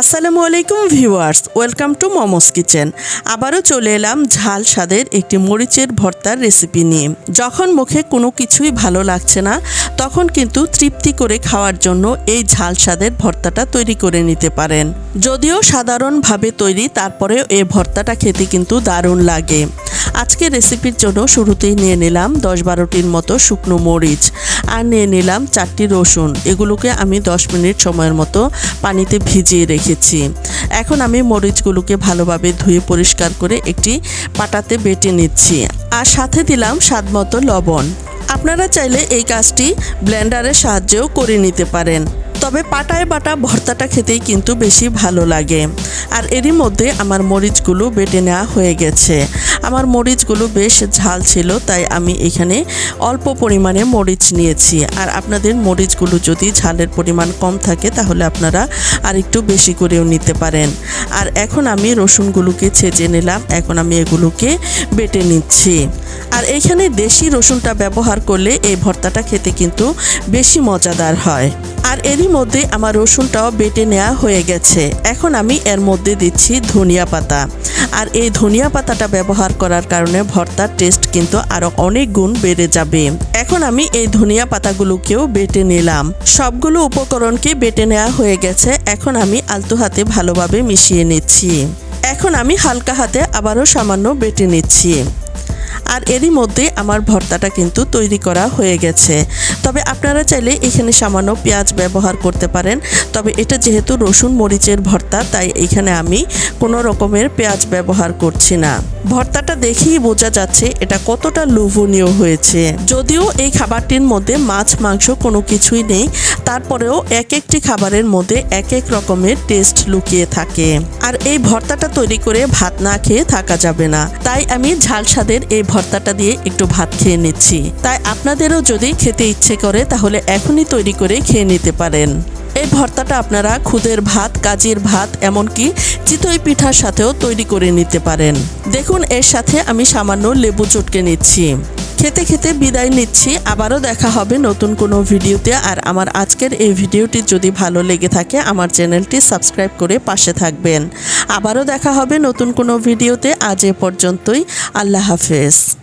আসসালামু আলাইকুম viewers, welcome to momos kitchen. আবারও চলে এলাম ঝাল স্বাদের একটি মরিচের ভর্তার রেসিপি নিয়ে। যখন মুখে কোনো কিছুই ভালো লাগছে না, তখন কিন্তু তৃপ্তি করে খাওয়ার জন্য এই ঝাল স্বাদের ভর্তাটা তৈরি করে নিতে পারেন। যদিও সাধারণভাবে তৈরি, তারপরেও এই ভর্তাটা খেতে কিন্তু দারুণ লাগে। আজকে রেসিপির জন্য শুরুতেই নিয়ে নিলাম দশ বারোটির মতো শুকনো মরিচ আর নিয়ে নিলাম চারটি রসুন। এগুলোকে আমি দশ মিনিট সময়ের মতো পানিতে ভিজিয়ে রেখেছি। এখন আমি মরিচগুলোকে ভালোভাবে ধুয়ে পরিষ্কার করে একটি পাটাতে বেটে নিচ্ছি। আর সাথে দিলাম স্বাদ মতো লবণ। আপনারা চাইলে এই কাজটি ব্লেন্ডারের সাহায্যেও করে নিতে পারেন। তবে পাটায় বাটা ভর্তাটা খেতেই কিন্তু বেশি ভালো লাগে। আর এরই মধ্যে আমার মরিচগুলো বেটে নেওয়া হয়ে গেছে। আমার মরিচগুলো বেশ ঝাল ছিল, তাই আমি এখানে অল্প পরিমাণে মরিচ নিয়েছি। আর আপনাদের মরিচগুলো যদি ঝালের পরিমাণ কম থাকে, তাহলে আপনারা আর একটু বেশি করেও নিতে পারেন। আর এখন আমি রসুনগুলোকে ছেঁচে নিলাম। এখন আমি এগুলোকে বেটে নিচ্ছি। আর এইখানে দেশি রসুনটা ব্যবহার করলে এই ভর্তাটা খেতে কিন্তু বেশি মজাদার হয়। আর এরই মধ্যে আমার রসুনটাও বেটে নেওয়া হয়ে গেছে। এখন আমি এর মধ্যে দিচ্ছি ধনিয়া পাতা। আর এই ধনিয়া পাতাটা ব্যবহার করার কারণে ভর্তার টেস্ট কিন্তু আরও অনেক গুণ বেড়ে যাবে। এখন আমি এই ধনিয়া পাতাগুলোকেও বেটে নিলাম। সবগুলো উপকরণকে বেটে নেওয়া হয়ে গেছে। এখন আমি আলতু হাতে ভালোভাবে মিশিয়ে নিচ্ছি। এখন আমি হালকা হাতে আবারও সামান্য বেটে নিচ্ছি। আর এরই মধ্যে আমার ভর্তাটা কিন্তু তৈরি করা হয়ে গেছে। তবে আপনারা চাইলে এখানে সামান্য পেঁয়াজ ব্যবহার করতে পারেন। তবে এটা যেহেতু রসুন মরিচের ভর্তা, তাই এখানে আমি কোনো রকমের পেঁয়াজ ব্যবহার করছি না। ভর্তাটা দেখেই বোঝা যাচ্ছে এটা কতটা লোভনীয় হয়েছে। যদিও এই খাবারটির মধ্যে মাছ, মাংস কোনো কিছুই নেই, তারপরেও এক একটি খাবারের মধ্যে এক এক রকমের টেস্ট লুকিয়ে থাকে। আর এই ভর্তাটা তৈরি করে ভাত না খেয়ে থাকা যাবে না। তাই আমি ঝাল স্বাদের এই ভর্তাটা দিয়ে একটু ভাত খেয়ে নিচ্ছি। তাই আপনাদেরও যদি খেতে ইচ্ছে করে, তাহলে এখনই তৈরি করে খেয়ে নিতে পারেন। এই ভর্তাটা আপনারা খুদের ভাত, কাজির ভাত, এমনকি চিতই পিঠার সাথেও তৈরি করে নিতে পারেন। দেখুন, এর সাথে আমি সামান্য লেবু চটকে নিচ্ছি। খেতে খেতে বিদায় নিচ্ছি। আবারও দেখা হবে নতুন কোনো ভিডিওতে। আর আমার আজকের এই ভিডিওটি যদি ভালো লেগে থাকে, আমার চ্যানেলটি সাবস্ক্রাইব করে পাশে থাকবেন। আবারও দেখা হবে নতুন কোনো ভিডিওতে। আজ এ পর্যন্তই। আল্লাহ হাফেজ।